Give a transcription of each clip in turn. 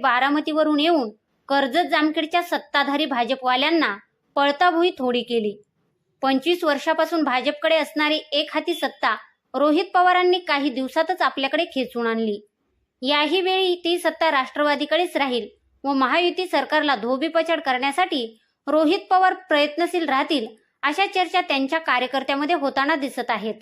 थेट बारामतीवरून येऊन कर्जत जामखेडच्या सत्ताधारी भाजपवाल्यांना पळताभुई थोडी केली. पंचवीस वर्षापासून भाजपकडे असणारी एक हाती सत्ता रोहित पवारांनी काही दिवसातच आपल्याकडे खेचून आणली. याही वेळी ती सत्ता राष्ट्रवादीकडेच राहील व महायुती सरकारला धोबीपछाड करण्यासाठी रोहित पवार प्रयत्नशील राहतील अशा चर्चा त्यांच्या कार्यकर्त्यामध्ये होताना दिसत आहेत.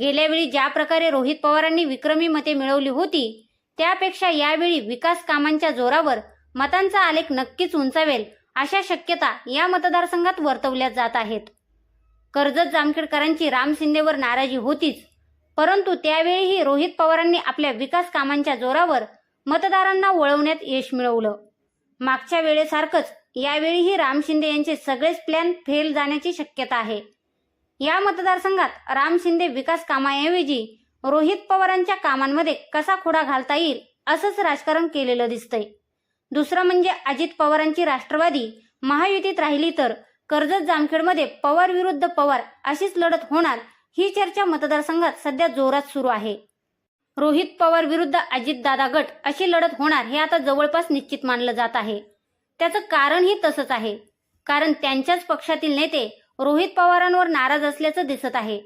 गेल्या वेळी ज्या प्रकारे रोहित पवारांनी विक्रमी मते मिळवली होती त्यापेक्षा यावेळी विकास कामांच्या जोरावर मतांचा आलेख नक्कीच उंचावेल अशा शक्यता या मतदारसंघात वर्तवल्या जात आहेत. कर्जत जामखेडकरांची राम शिंदेवर नाराजी होतीच परंतु त्यावेळीही रोहित पवारांनी आपल्या विकास कामांच्या जोरावर मतदारांना वळवण्यात यश मिळवलं. मागच्या वेळेसारखंच यावेळीही राम शिंदे यांचे सगळेच प्लॅन फेल जाण्याची शक्यता आहे. या मतदारसंघात राम शिंदे विकास कामाऐवजी रोहित पवारांच्या कामांमध्ये कसा खोडा घालता येईल असंच राजकारण केलेलं दिसतंय. दुसरं म्हणजे अजित पवारांची राष्ट्रवादी महायुतीत राहिली तर कर्जत जामखेडमध्ये पवार विरुद्ध पवार अशीच लढत होणार ही चर्चा मतदारसंघात सध्या जोरात सुरू आहे. रोहित पवार विरुद्ध अजितदादा गट अशी लढत होणार हे आता जवळपास निश्चित मानलं जात आहे. त्याचं कारणही तसंच आहे. कारण त्यांच्याच पक्षातील नेते रोहित पवारांवर नाराज असल्याचं दिसत आहे.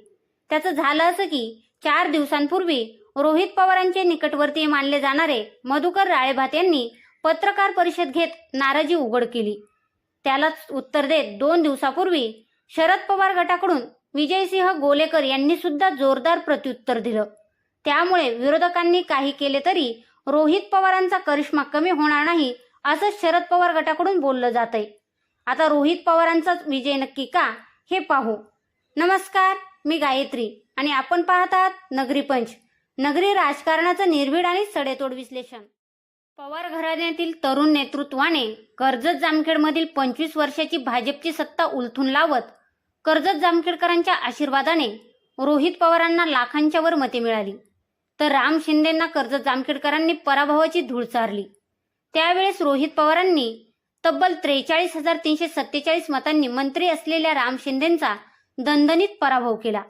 त्याचं झालं असं की चार दिवसांपूर्वी रोहित पवारांचे निकटवर्तीय मानले जाणारे मधुकर राळेभात यांनी पत्रकार परिषद घेत नाराजी उघड केली. त्यालाच उत्तर देत दोन दिवसापूर्वी शरद पवार गटाकडून विजयसिंह गोलेकर यांनी सुद्धा जोरदार प्रत्युत्तर दिलं. त्यामुळे विरोधकांनी काही केले तरी रोहित पवारांचा करिश्मा कमी होणार नाही असं शरद पवार गटाकडून बोललं जातंय. आता रोहित पवारांचाच विजय नक्की का हे पाहू. नमस्कार मी गायत्री. आणि आपण पाहत आहात नगरी पंच. नगरी राजकारणाचं निर्भीड आणि सडेतोड विश्लेषण. पवार घराण्यातील तरुण नेतृत्वाने कर्जत जामखेडमधील पंचवीस वर्षाची भाजपची सत्ता उलथून लावत कर्जत जामखेडकरांच्या आशीर्वादाने रोहित पवारांना लाखांच्या वर मते मिळाली. तर राम शिंदेंना कर्जत जामखेडकरांनी पराभवाची धूळ चारली. त्यावेळेस रोहित पवारांनी तब्बल त्रेचाळीस हजार तीनशे सत्तेचाळीस मतांनी मंत्री असलेल्या राम शिंदेंचा दणदणीत पराभव केला.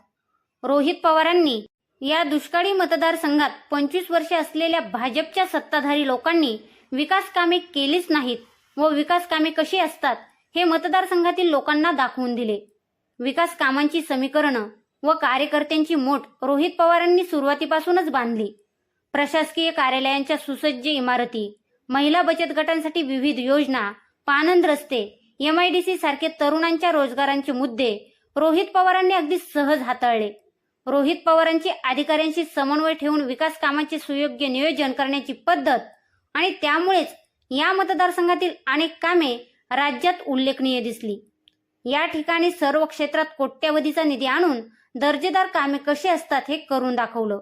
रोहित पवारांनी या दुष्काळी मतदारसंघात पंचवीस वर्षे असलेल्या भाजपच्या सत्ताधारी लोकांनी विकास कामे केलीच नाहीत व विकास कामे कशी असतात हे मतदारसंघातील लोकांना दाखवून दिले. विकास कामांची समीकरणं व कार्यकर्त्यांची मोठ रोहित पवारांनी सुरुवातीपासूनच बांधली. प्रशासकीय कार्यालयांच्या सुसज्ज इमारती महिला बचत गटांसाठी विविध योजना पानंद रस्ते एमआयडीसी सारखे तरुणांच्या रोजगारांचे मुद्दे रोहित पवारांनी अगदी सहज हाताळले. रोहित पवारांची अधिकाऱ्यांशी समन्वय ठेवून विकास कामांचे सुयोग्य नियोजन करण्याची पद्धत आणि त्यामुळेच या मतदारसंघातील अनेक कामे राज्यात उल्लेखनीय दिसली. या ठिकाणी सर्व क्षेत्रात कोट्यवधीचा निधी आणून दर्जेदार कामे कशी असतात हे करून दाखवलं.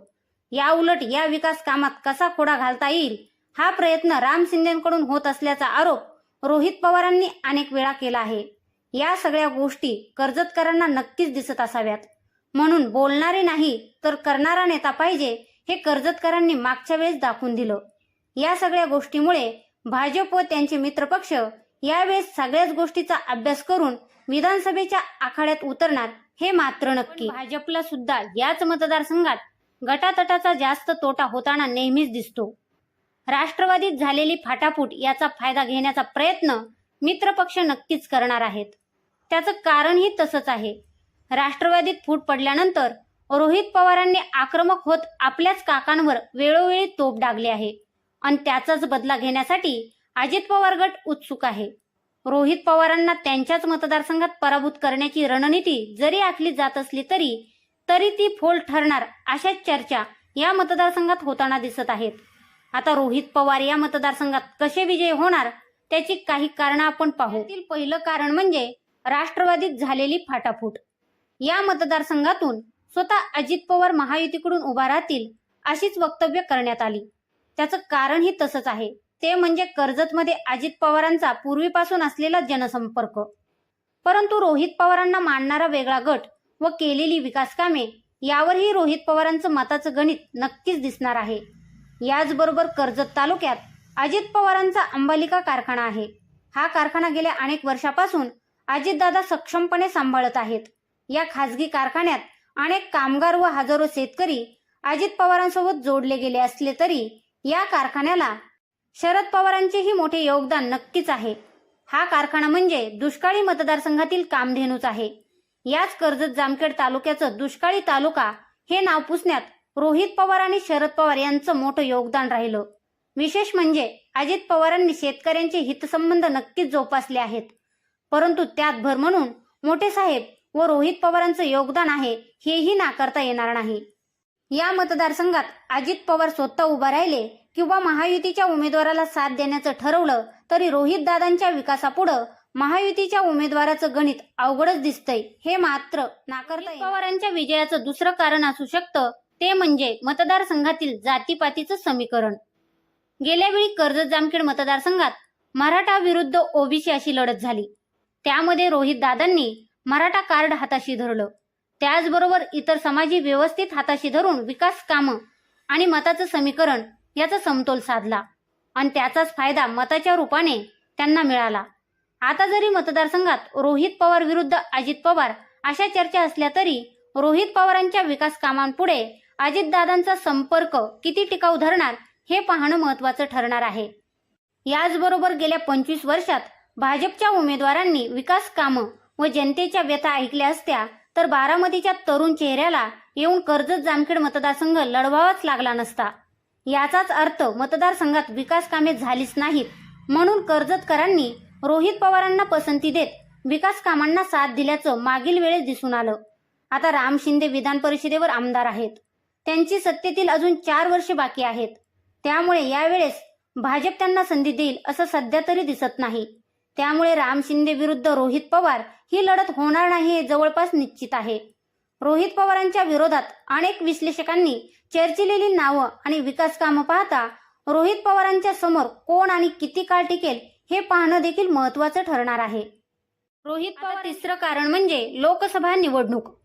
या उलट या विकास कामात कसा खोडा घालता येईल हा प्रयत्न राम शिंदेकडून होत असल्याचा आरोप रोहित पवारांनी अनेक वेळा केला आहे. या सगळ्या गोष्टी कर्जतकरांना नक्कीच दिसत असाव्यात. म्हणून बोलणारे नाही तर करणारा नेता पाहिजे हे कर्जतकरांनी मागच्या वेळेस दाखवून दिलं. या सगळ्या गोष्टीमुळे भाजप व त्यांचे मित्रपक्ष यावेळेस सगळ्याच गोष्टीचा अभ्यास करून विधानसभेच्या आखाड्यात उतरणार हे मात्र नक्की. भाजपला सुद्धा याच मतदारसंघात गटातटाचा जास्त तोटा होताना नेहमीच दिसतो. राष्ट्रवादीत झालेली फाटाफूट याचा फायदा घेण्याचा प्रयत्न मित्रपक्ष नक्कीच करणार आहेत. त्याचं कारणही तसंच आहे. राष्ट्रवादीत फूट पडल्यानंतर रोहित पवारांनी आक्रमक होत आपल्याच काकांवर वेळोवेळी तोप डागले आहे. आणि त्याचाच बदला घेण्यासाठी अजित पवार गट उत्सुक आहे. रोहित पवारांना त्यांच्याच मतदारसंघात पराभूत करण्याची रणनीती जरी आखली जात असली तरी तरी ती फोल ठरणार अशाच चर्चा या मतदारसंघात होताना दिसत आहेत. आता रोहित पवार या मतदारसंघात कसे विजय होणार त्याची काही कारणं आपण पाहू. पहिलं कारण म्हणजे राष्ट्रवादीत झालेली फाटाफूट. या मतदारसंघातून स्वतः अजित पवार महायुतीकडून उभा राहतील अशीच वक्तव्य करण्यात आली. त्याचं कारणही तसंच आहे. ते म्हणजे कर्जतमध्ये अजित पवारांचा पूर्वीपासून असलेला जनसंपर्क. परंतु रोहित पवारांना मानणारा वेगळा गट व केलेली विकास कामे यावरही रोहित पवारांचं मताचं गणित नक्कीच दिसणार आहे. याचबरोबर कर्जत तालुक्यात अजित पवारांचा अंबालिका कारखाना आहे. हा कारखाना गेल्या अनेक वर्षापासून अजितदादा सक्षमपणे सांभाळत आहेत. या खासगी कारखान्यात अनेक कामगार व हजारो शेतकरी अजित पवारांसोबत जोडले गेले असले तरी या कारखान्याला शरद पवारांचेही मोठे योगदान नक्कीच आहे. हा कारखाना म्हणजे दुष्काळी मतदारसंघातील कामधेनूच आहे. याच कर्जत जामखेड तालुक्याचं दुष्काळी तालुका हे नाव पुसण्यात रोहित पवार आणि शरद पवार यांचं मोठं योगदान राहिलं. विशेष म्हणजे अजित पवारांनी शेतकऱ्यांचे हितसंबंध नक्कीच जोपासले आहेत. परंतु त्यात भर म्हणून मोठे साहेब व रोहित पवारांचं योगदान आहे हेही नाकारता येणार नाही. या मतदारसंघात अजित पवार स्वतः उभा राहिले किंवा महायुतीच्या उमेदवाराला साथ देण्याचं ठरवलं तरी रोहित दादांच्या विकासापुढं महायुतीच्या उमेदवाराचं गणित अवघडच दिसतंय हे मात्र नाकारता येईल. पवारांच्या विजयाचं दुसरं कारण असू शकतं ते म्हणजे मतदारसंघातील जातीपातीचं समीकरण. गेल्या वेळी कर्जत जामखेड मतदारसंघात मराठा विरुद्ध ओबीसी अशी लढत झाली. त्यामध्ये रोहित दादांनी मराठा कार्ड हाताशी धरलं. त्याचबरोबर इतर समाजी व्यवस्थित हाताशी धरून विकास कामं आणि मताचं समीकरण याचा समतोल साधला. आणि त्याचाच फायदा मताच्या रूपाने त्यांना मिळाला. आता जरी मतदारसंघात रोहित पवार विरुद्ध अजित पवार अशा चर्चा असल्या तरी रोहित पवारांच्या विकास कामांपुढे अजितदादांचा संपर्क किती टिकाऊ धरणार हे पाहणं महत्वाचं ठरणार आहे. याचबरोबर गेल्या पंचवीस वर्षात भाजपच्या उमेदवारांनी विकास कामं व जनतेच्या व्यथा ऐकल्या असत्या तर बारामतीच्या तरुण चेहऱ्याला येऊन कर्जत जामखेड मतदारसंघ लढवावाच लागला नसता. याचाच अर्थ मतदारसंघात विकास कामे झालीच नाहीत. म्हणून कर्जतकरांनी रोहित पवारांना पसंती देत विकास कामांना साथ दिल्याचं मागील वेळेस दिसून आलं. आता राम शिंदे विधान परिषदेवर आमदार आहेत. त्यांची सत्तेतील अजून चार वर्षे बाकी आहेत. त्यामुळे यावेळेस भाजप त्यांना संधी देईल असं सध्या तरी दिसत नाही. त्यामुळे राम शिंदे विरुद्ध रोहित पवार ही लढत होणार नाही हे जवळपास निश्चित आहे. रोहित पवारांच्या विरोधात अनेक विश्लेषकांनी चर्चिलेली नावं आणि विकास कामं पाहता रोहित पवारांच्या समोर कोण आणि किती काळ टिकेल हे पाहणं देखील महत्वाचं ठरणार आहे. रोहित पवार तिसरं कारण म्हणजे लोकसभा निवडणूक.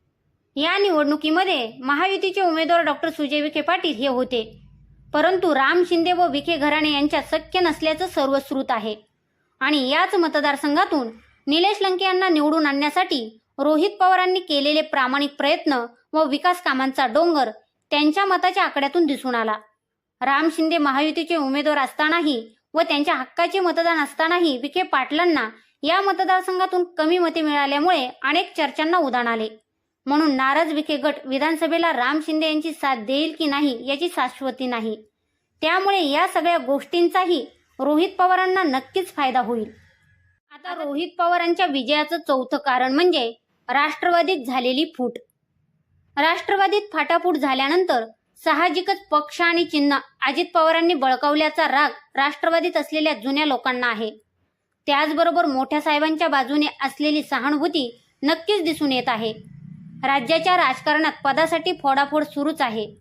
या निवडणुकीमध्ये महायुतीचे उमेदवार डॉक्टर सुजय विखे पाटील हे होते. परंतु राम शिंदे व विखे घराणे यांच्यात शक्य नसल्याचं सर्व श्रुत आहे. आणि याच मतदारसंघातून निलेश लंके यांना निवडून आणण्यासाठी रोहित पवारांनी केलेले प्रामाणिक प्रयत्न व विकास कामांचा डोंगर त्यांच्या मताच्या आकड्यातून दिसून आला. राम शिंदे महायुतीचे उमेदवार असतानाही व त्यांच्या हक्काचे मतदान असतानाही विखे पाटलांना या मतदारसंघातून कमी मते मिळाल्यामुळे अनेक चर्चांना उदाण आले. म्हणून नाराज विखे गट विधानसभेला राम शिंदे यांची साथ देईल की नाही याची शाश्वती नाही. त्यामुळे या सगळ्या गोष्टींचाही रोहित पवारांना नक्कीच फायदा होईल. आता रोहित पवारांच्या विजयाचं चौथं कारण म्हणजे राष्ट्रवादीत झालेली फूट. राष्ट्रवादीत फाटाफूट झाल्यानंतर साहजिकच पक्ष आणि चिन्ह अजित पवारांनी बळकावल्याचा राग राष्ट्रवादीत असलेल्या जुन्या लोकांना आहे. त्याचबरोबर मोठ्या साहेबांच्या बाजूने असलेली सहानुभूती नक्कीच दिसून येत आहे. राज्याच्या राजकारणात पदासाठी फोडाफोड सुरूच आहे.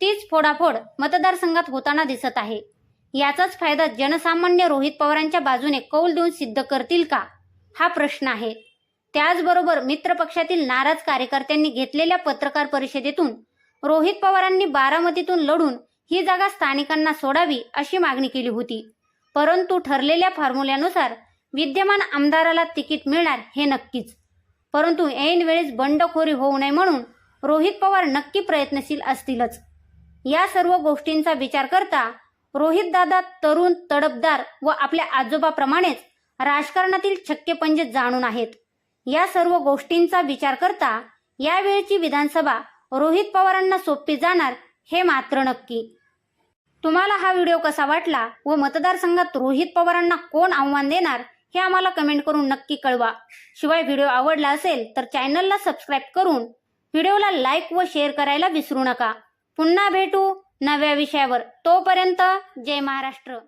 तीच फोडाफोड मतदारसंघात होताना दिसत आहे. याचाच फायदा जनसामान्य रोहित पवारांच्या बाजूने कौल देऊन सिद्ध करतील का? हा प्रश्न आहे. त्याचबरोबर मित्रपक्षातील नाराज कार्यकर्त्यांनी घेतलेल्या पत्रकार परिषदेतून रोहित पवारांनी बारामतीतून लढून ही जागा स्थानिकांना सोडावी अशी मागणी केली होती. परंतु ठरलेल्या फॉर्म्युल्यानुसार विद्यमान आमदाराला तिकीट मिळणार हे नक्कीच. परंतु ऐन वेळेस बंडखोरी होऊ नये म्हणून रोहित पवार नक्की प्रयत्नशील असतीलच. या सर्व गोष्टींचा विचार करता रोहित दादा तरुण तडपदार व आपल्या आजोबाप्रमाणेच राजकारणातील छक्केपंजे जाणून आहेत. या सर्व गोष्टींचा विचार करता यावेळची विधानसभा रोहित पवारांना सोपी जाणार हे मात्र नक्की. तुम्हाला हा व्हिडिओ कसा वाटला व मतदारसंघात रोहित पवारांना कोण आव्हान देणार हे आम्हाला कमेंट करून नक्की कळवा. शिवाय व्हिडिओ आवडला असेल तर चॅनलला सबस्क्राईब करून व्हिडिओला लाईक व शेअर करायला विसरू नका. पुन्हा भेटू. नव्या विषयावर. तोपर्यंत जय महाराष्ट्र.